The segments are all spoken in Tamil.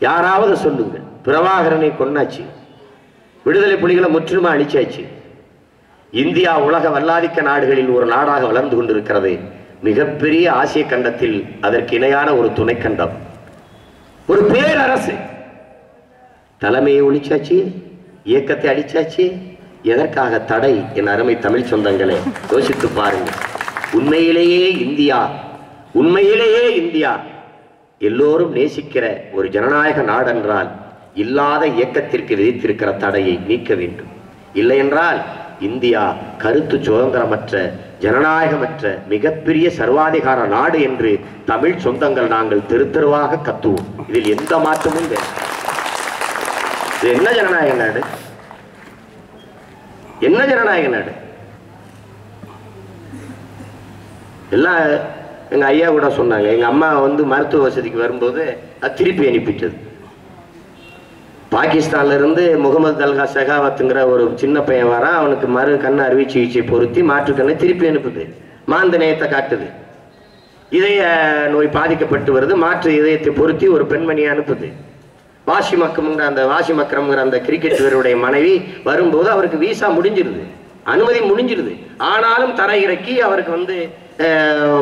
யாராவது சொல்லுங்க பிரபாகரனை கொன்னாச்சு. விடுதலை புலிகளை முற்றிலுமா அழிச்சாச்சு. இந்தியா உலக வல்லாதிக்க நாடுகளில் ஒரு நாடாக வளர்ந்து கொண்டிருக்கிறது. மிகப்பெரிய ஆசிய கண்டத்தில் அதற்கு இணையான ஒரு துணை கண்டம் ஒரு பேரரசு. தலைமையை ஒழிச்சாச்சு இயக்கத்தை அழிச்சாச்சு. எதற்காக தடை என் அருமை தமிழ் சொந்தங்களே? யோசித்து பாருங்க உண்மையிலேயே இந்தியா உண்மையிலேயே இந்தியா. எல்லோரும் நேசிக்கிற ஒரு ஜனநாயக நாடென்றால் இல்லாத இயக்கத்திற்கு விதித்திருக்கிற தடையை நீக்க வேண்டும். இல்லையென்றால் இந்தியா கருத்து சுதந்திரமற்ற ஜனநாயகமற்ற மிகப்பெரிய சர்வாதிகார நாடு என்று தமிழ் சொந்தங்கள் நாங்கள் தெரு தெருவாக கத்துவோம். இதில் எந்த மாற்றமும் இல்லை இது என்ன ஜனநாயக நாடு? என்ன ஜனநாயக நாடு? எல்லாம் எங்க ஐயா கூட சொன்னாங்க எங்க அம்மா வந்து மருத்துவ வசதிக்கு வரும்போது அது திருப்பி அனுப்பிட்டது. பாகிஸ்தான்ல இருந்து முகமது தல்கா செகாவத்துங்கிற ஒரு சின்ன பையன் வரான் அவனுக்கு மறு கண் அறுவை சிகிச்சை பொருத்தி மாற்று கண்ணை திருப்பி அனுப்புது. மாந்த நேயத்தை காட்டுது. இதய நோய் பாதிக்கப்பட்டு வருது மாற்று இதயத்தை பொருத்தி ஒரு பெண்மணியை அனுப்புது. வாஷி மக்கம்ங்கிற அந்த வாஷி மக்ரம்ங்கிற அந்த கிரிக்கெட் வீரருடைய மனைவி வரும்போது அவருக்கு விசா முடிஞ்சிருது. அனுமதி முடிஞ்சிருது. ஆனாலும் தர இறக்கி அவருக்கு வந்து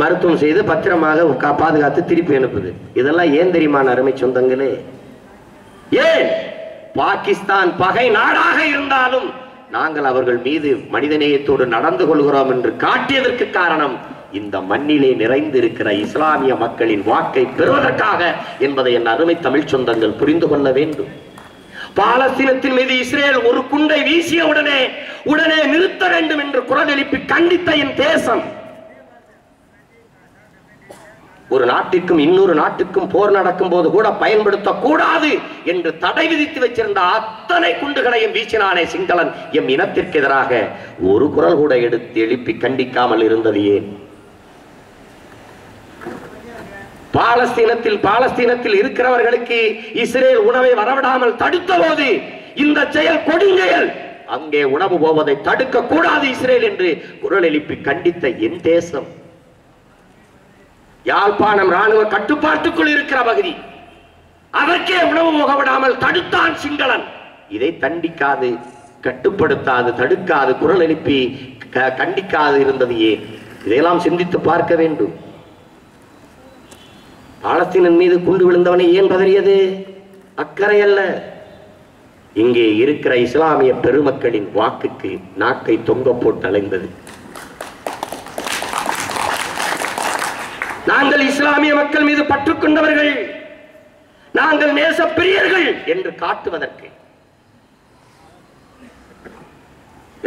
மருத்துவம் செய்து பத்திரமாக பாதுகாத்து திருப்பி அனுப்புது. இதெல்லாம் ஏன் தெரியுமா அருமை சொந்தங்களே? ஏன்? பாகிஸ்தான் பகை நாடாக இருந்தாலும் நாங்கள் அவர்கள் மீது மனிதநேயத்தோடு நடந்து கொள்கிறோம் என்று காட்டியதற்கு காரணம் இந்த மண்ணிலே நிறைந்திருக்கிற இஸ்லாமிய மக்களின் வாக்கை பெறுவதற்காக என்பதை என் அருமை தமிழ் சொந்தங்கள் புரிந்து கொள்ள வேண்டும். பாலஸ்தீனத்தின் மீது இஸ்ரேல் ஒரு குண்டை வீசிய உடனே உடனே நிறுத்த வேண்டும் என்று குரல் எழுப்பி கண்டித்த என் தேசம். ஒரு நாட்டிற்கும் இன்னொரு நாட்டுக்கும் போர் நடக்கும் போது கூட பயன்படுத்த கூடாது என்று தடை விதித்து வச்சிருந்த அத்தனை குண்டுகளையும் வீசினானே சிங்களன். எம் இனத்திற்கு எதிராக ஒரு குரல் கூட எடுத்து எழுப்பி கண்டிக்காமல் இருந்தது ஏன்? பாலஸ்தீனத்தில் பாலஸ்தீனத்தில் இருக்கிறவர்களுக்கு இஸ்ரேல் உணவை வரவிடாமல் தடுத்த போது இந்த செயல் கொடுங்கெயல். அங்கே உணவு போவதை தடுக்க கூடாது இஸ்ரேல் என்று குரல் எழுப்பி கண்டித்த என் தேசம். யாழ்ப்பாணம் ராணுவ கட்டுப்பாட்டுக்குள் இருக்கிற பகுதி. அதற்கே உணவு முகவிடாமல் தடுத்தான் சிங்களன். இதை தண்டிக்காது கட்டுப்படுத்தாது தடுக்காது குரல் எழுப்பி க- கண்டிக்காது இருந்தது ஏன்? இதையெல்லாம் சிந்தித்து பார்க்க வேண்டும். பாலஸ்தீனன் மீது குண்டு விழுந்தவனை ஏன் பதறியது? அக்கறை அல்ல. இங்கே இருக்கிற இஸ்லாமிய பெருமக்களின் வாக்குக்கு நாக்கை தொங்க போட்டு அலைந்தது. நாங்கள் இஸ்லாமிய மக்கள் மீது பற்று கொண்டவர்கள். நாங்கள் நேச பிரியர்கள் என்று காட்டுவதற்கு.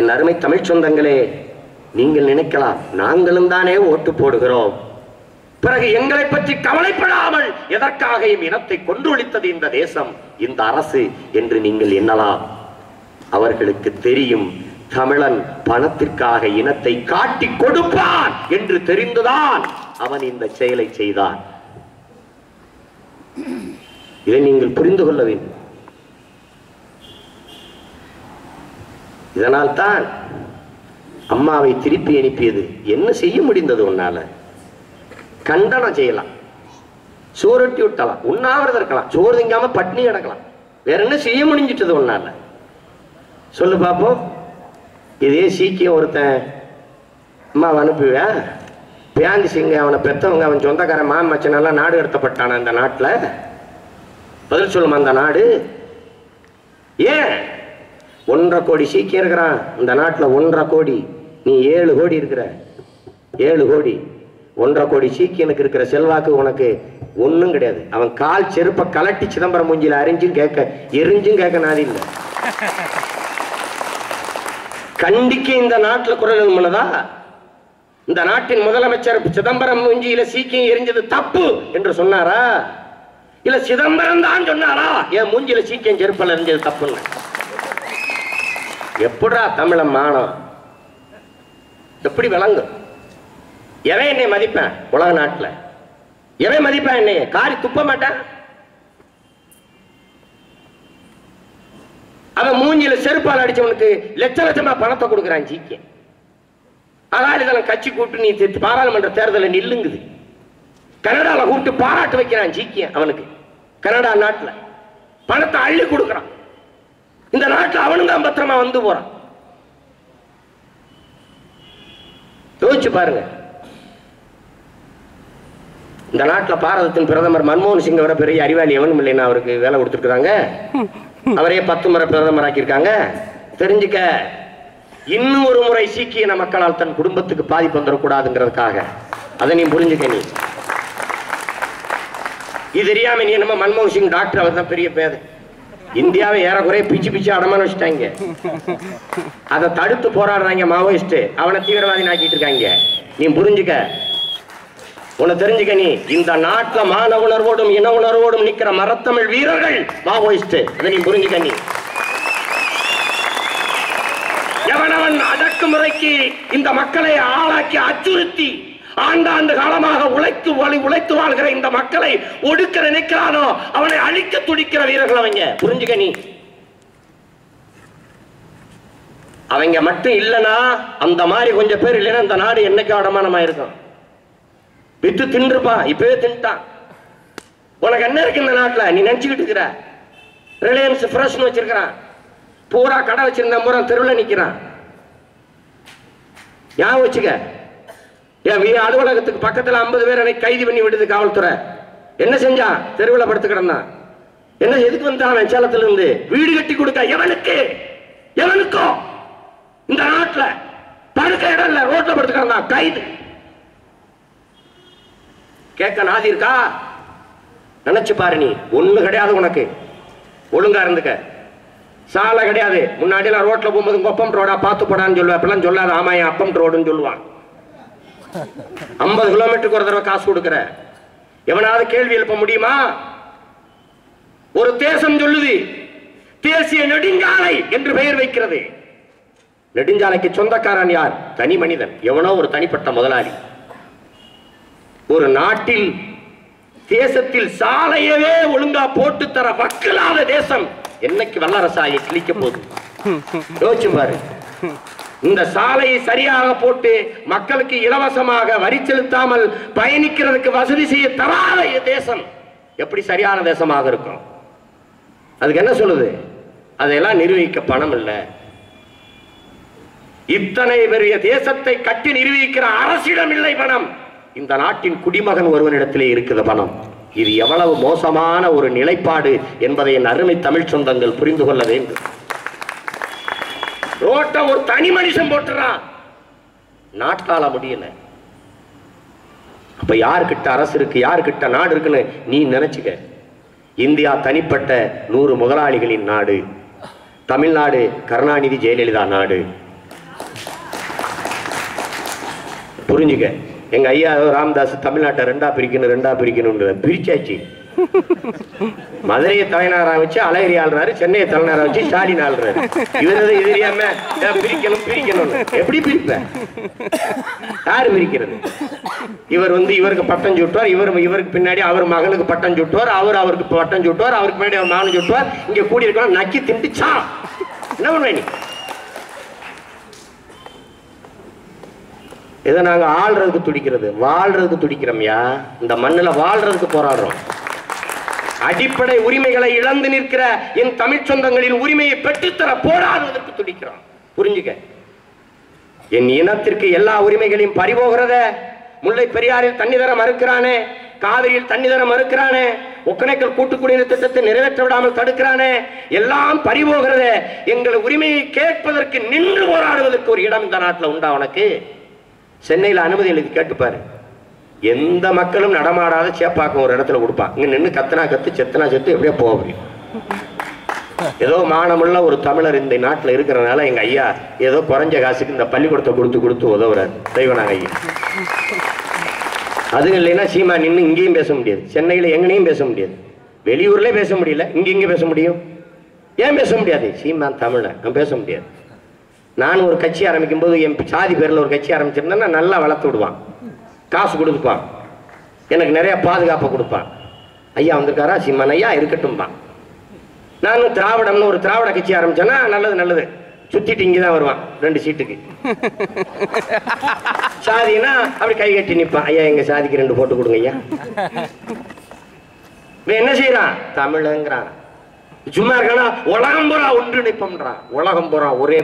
என் அருமை தமிழ் சொந்தங்களே நீங்கள் நினைக்கலாம் நாங்களும் தானே ஓட்டு போடுகிறோம். பிறகு எங்களை பற்றி கவலைப்படாமல் எதற்காக என் இனத்தை கொன்றொழித்தது இந்த தேசம் இந்த அரசு என்று நீங்கள் எண்ணலாம். அவர்களுக்கு தெரியும் தமிழன் பணத்திற்காக இனத்தை காட்டி கொடுப்பான் என்று தெரிந்துதான் அவன் இந்த செயலை செய்தான். இதை நீங்கள் புரிந்து கொள்ள வேண்டும். இதனால் தான் அம்மாவை திருப்பி அனுப்பியது. என்ன செய்ய முடிந்தது உன்னால? கண்டனம் செய்யலாம். சோரட்டி விட்டலாம். உண்ணாவிரதம் இருக்கலாம். சோறு திங்காம பட்னி கிடக்கலாம். வேற என்ன செய்ய முடிஞ்சிட்டது உன்னால? சொல்லு பாப்போம். இதே சீக்கியம் ஒருத்தன் அம்மாவை அனுப்புவேன் பியாந்தி சிங்க அவனை பெற்றவங்க அவன் சொந்தக்காரன் மாமச்சனெல்லாம் மச்சனெல்லாம் நாடு கடத்தப்பட்டான இந்த நாட்டில்? பதில் சொல்லுமா அந்த நாடு? ஏன்? ஒன்றரை கோடி சீக்கியம் இருக்கிறான். இந்த நாட்டில் ஒன்றரை கோடி. நீ ஏழு கோடி இருக்கிற. ஏழு கோடி. ஒன்றரை கோடி சீக்கியனுக்கு இருக்கிற செல்வாக்கு உனக்கு ஒன்றும் கிடையாது. அவன் கால் செருப்பை கலட்டி சிதம்பரம் மூஞ்சியில் அறிஞ்சும் கேட்க எரிஞ்சும் கேட்க நாதி இல்லை. கண்டிக்க இந்த நாட்டில் குரல் எழுமனதா இந்த நாட்டின் முதலமைச்சர் சிதம்பரம் மூஞ்சியில சீக்கியம் எரிஞ்சது தப்பு என்று சொன்னாரா? இல்ல சிதம்பரம் தான் சொன்னாரா? என் மூஞ்சில சீக்கியம் செருப்பல் எரிஞ்சது தப்புன்னு. எப்படா தமிழ மானம்? எப்படி விளங்கும்? எவன் என்னை மதிப்பேன் உலக நாட்டுல? எவன் மதிப்பேன் என்னை? காரி துப்ப மாட்டான்? அவன் மூஞ்சில செருப்பால் அடிச்சவனுக்கு லட்ச லட்சமா பணத்தை கொடுக்குறான் ஜிக்கே அகாலிதளம் கட்சி கூப்பிட்டு நீ பாராளுமன்ற தேர்தலில் நில்லுங்குது. கனடால கூப்பிட்டு பாராட்டு வைக்கிறான் ஜிக்கே அவனுக்கு. கனடா நாட்டுல. பணத்தை அள்ளி கொடுக்கறான். இந்த நாட்டுல அவனும் தான் பத்திரமா வந்து போறான். யோசிச்சு பாருங்க. இந்த நாட்டுல பாரதத்தின் பிரதமர் மன்மோகன் சிங் அவரை பெரிய அறிவாளி எவனும் இல்லைன்னா அவருக்கு வேலை கொடுத்துருக்காங்க அவரே பத்து முறை பிரதமர் ஆக்கியிருக்காங்க தெரிஞ்சுக்க இன்னும் ஒரு முறை சீக்கிய மக்களால் தன் குடும்பத்துக்கு பாதிப்பு வந்துடக்கூடாதுங்கிறதுக்காக. அதை நீ புரிஞ்சுக்க நீ. இது தெரியாம நீ என்னமோ மன்மோகன் சிங் டாக்டர் அவர் தான் பெரிய பேர் இந்தியாவை ஏறக்குறைய பிச்சு பிச்சு அடமான வச்சுட்டாங்க. அதை தடுத்து போராடுறாங்க மாவோயிஸ்ட் அவனை தீவிரவாதி ஆக்கிட்டு இருக்காங்க. நீ புரிஞ்சுக்க. உன்னை தெரிஞ்சுக்க நீ. இந்த நாட்டுல மான உணர்வோடும் இன உணர்வோடும் நிக்கிற மரத்தமிழ் வீரர்கள் மாவோயிஸ்ட் அதை நீ புரிஞ்சுக்க நீ. அடக்குமுறைக்கு இந்த மக்களை ஆளாக்கி அச்சுறுத்தி ஆண்டாண்டு காலமாக உழைத்து வழி உழைத்து வாழ்கிற இந்த மக்களை ஒடுக்க நினைக்கிறானோ அவனை அழிக்க துடிக்கிற வீரர்கள் அவங்க. புரிஞ்சுக்க நீ? அவங்க மட்டும் இல்லனா அந்த மாதிரி கொஞ்சம் பேர் இல்லைன்னா இந்த நாடு என்னைக்கு அடமானமா இருக்கும் வித்து தின்றுப்பான் இப்பவே தின்ட்டான். உனக்கு என்ன இருக்கு இந்த நாட்டுல? நீ நினைச்சுக்கிட்டு இருக்கிற. ரிலையன்ஸ் ஃப்ரெஷ்னு வச்சிருக்கிறான். பூரா கடை வச்சிருந்த பூரா தெருவில் நிக்கிறான். ஞாபகம் வச்சுக்க. என் வீ- அலுவலகத்துக்கு பக்கத்துல 50 பேர் எனக்கு கைது பண்ணி விடுது காவல்துறை. என்ன செஞ்சான்? தெருவில் படுத்து கிடந்தான். என்ன எதுக்கு வந்தான் சேலத்துல இருந்து வீடு கட்டி கொடுக்க. எவனுக்கு? எவனுக்கோ? இந்த நாட்டுல படுக்க இடம் இல்ல. ரோட்ல படுத்து கிடந்தான். கைது. கேட்க நாதி இருக்கா? நினைச்சு பாரு நீ. ஒண்ணு கிடையாது உனக்கு. ஒழுங்கா இருந்துக்க. சாலை கிடையாது. முன்னாடி நான் ரோட்ல போகும்போது கொப்பம் ரோடா பார்த்து போடான்னு சொல்லுவேன் அப்பெல்லாம் சொல்லாத ஆமா என் அப்பம் ரோடுன்னு சொல்லுவான் ஐம்பது கிலோமீட்டருக்கு ஒரு தடவை காசு கொடுக்குற. எவனாவது கேள்வி எழுப்ப முடியுமா? ஒரு தேசம் சொல்லுது தேசிய நெடுஞ்சாலை என்று பெயர் வைக்கிறது. நெடுஞ்சாலைக்கு சொந்தக்காரன் யார்? தனி மனிதன். எவனோ ஒரு தனிப்பட்ட முதலாளி. ஒரு நாட்டில் தேசத்தில் சாலையவே ஒழுங்கா போட்டு தர மக்களாத தேசம் என்னைக்கு வல்லரசாயை கிழிக்க போகுது? யோசிச்சு பாரு. இந்த சாலையை சரியாக போட்டு மக்களுக்கு இலவசமாக வரி செலுத்தாமல் பயணிக்கிறதுக்கு வசதி செய்ய தராத தேசம் எப்படி சரியான தேசமாக இருக்கும்? அதுக்கு என்ன சொல்லுது? அதையெல்லாம் நிர்வகிக்க பணம் இல்லை. இத்தனை பெரிய தேசத்தை கட்டி நிர்வகிக்கிற அரசிடம் இல்லை பணம். இந்த நாட்டின் குடிமகன் ஒருவனிடத்திலே இருக்குது பணம். இது எவ்வளவு மோசமான ஒரு நிலைப்பாடு என்பதை என் அருமை தமிழ் சொந்தங்கள் புரிந்து கொள்ள வேண்டும். ரோட்டை ஒரு தனி மனுஷன் போட்டுறான். நாட்டால முடியல. அப்ப யாருக்கிட்ட அரசு இருக்கு யாருக்கிட்ட நாடு இருக்குன்னு நீ நினைச்சுக்க. இந்தியா தனிப்பட்ட நூறு முதலாளிகளின் நாடு. தமிழ்நாடு கருணாநிதி ஜெயலலிதா நாடு. புரிஞ்சுக்க. எங்க ஐயா ராமதாஸ் தமிழ்நாட்டை ரெண்டா பிரிக்கணும் ரெண்டா பிரிக்கணும்ன்ற பிரிச்சாச்சு. மதுரையை தலைநகரா வச்சு அழகிரி ஆள்றாரு சென்னையை தலைநகரா வச்சு ஸ்டாலின் ஆள்றாரு. இவரது இது தெரியாம பிரிக்கணும் பிரிக்கணும் எப்படி பிரிப்ப? யாரு பிரிக்கிறது? இவர் வந்து இவருக்கு பட்டம் சுட்டுவார் இவர் இவருக்கு பின்னாடி அவர் மகனுக்கு பட்டம் சுட்டுவார் அவர் அவருக்கு பட்டம் சுட்டுவார் அவருக்கு பின்னாடி அவர் மகன் சுட்டுவார். இங்க கூடி இருக்கலாம் நக்கி திண்டுச்சா சா என்ன பண்ணுவ இதை நாங்கள் ஆள்றதுக்கு துடிக்கிறது. வாழ்றதுக்கு துடிக்கிறோம்யா. இந்த மண்ணில் வாழ்றதுக்கு போராடுறோம். அடிப்படை உரிமைகளை இழந்து நிற்கிற என் தமிழ் சொந்தங்களின் உரிமையை பெற்றுத்தர போராடுவதற்கு துடிக்கிறோம். புரிஞ்சுக்க? என் இனத்திற்கு எல்லா உரிமைகளையும் பறிபோகிறத முல்லை பெரியாரில் தண்ணி தர மறுக்கிறானே காவிரியில் தண்ணி தர மறுக்கிறானே ஒக்கணைக்கல் கூட்டு திட்டத்தை நிறைவேற்ற விடாமல் தடுக்கிறானே எல்லாம் பறிபோகிறத எங்கள் உரிமையை கேட்பதற்கு நின்று போராடுவதற்கு ஒரு இடம் இந்த நாட்டில் உண்டா உனக்கு? சென்னையில் அனுமதி எழுதி கேட்டுப்பாரு எந்த மக்களும் நடமாடாத சேப்பாக்கம் ஒரு இடத்துல கொடுப்பான் இங்க நின்று கத்தனா கத்து செத்தனா செத்து எப்படியோ போக முடியும். ஏதோ மானமுள்ள ஒரு தமிழர் இந்த நாட்டில் இருக்கிறனால எங்க ஐயா ஏதோ குறைஞ்ச காசுக்கு இந்த பள்ளிக்கூடத்தை கொடுத்து கொடுத்து உதவுறாரு. தெய்வனாங்க ஐயா. அது இல்லைன்னா சீமா நின்று இங்கேயும் பேச முடியாது. சென்னையில் எங்கனையும் பேச முடியாது. வெளியூர்லேயே பேச முடியல. இங்கே இங்கே பேச முடியும்? ஏன் பேச முடியாது? சீமா தமிழன். நான் பேச முடியாது. நான் ஒரு கட்சி ஆரம்பிக்கும் போது என் சாதி பேர்ல ஒரு கட்சி ஆரம்பிச்சிருந்தேன்னா நல்லா வளர்த்து விடுவான். காசு கொடுப்பான். எனக்கு நிறைய பாதுகாப்பை கொடுப்பான். ஐயா வந்திருக்காரா? சீமான் ஐயா இருக்கட்டும்பான். நானும் திராவிடம்னு ஒரு திராவிட கட்சி ஆரம்பிச்சேன்னா நல்லது நல்லது. சுத்திட்டு இங்கே தான் வருவான் ரெண்டு சீட்டுக்கு. சாதினா அப்படி கை கட்டி நிற்பான் ஐயா எங்க சாதிக்கு ரெண்டு போட்டு கொடுங்க ஐயா. இவன் என்ன செய்யறான்? தமிழுங்கிறான். சும்மா இருக்கானா? உலகம் பூரா ஒன்றிணைப்போம்ன்றான் உலகம் பூரா ஒரே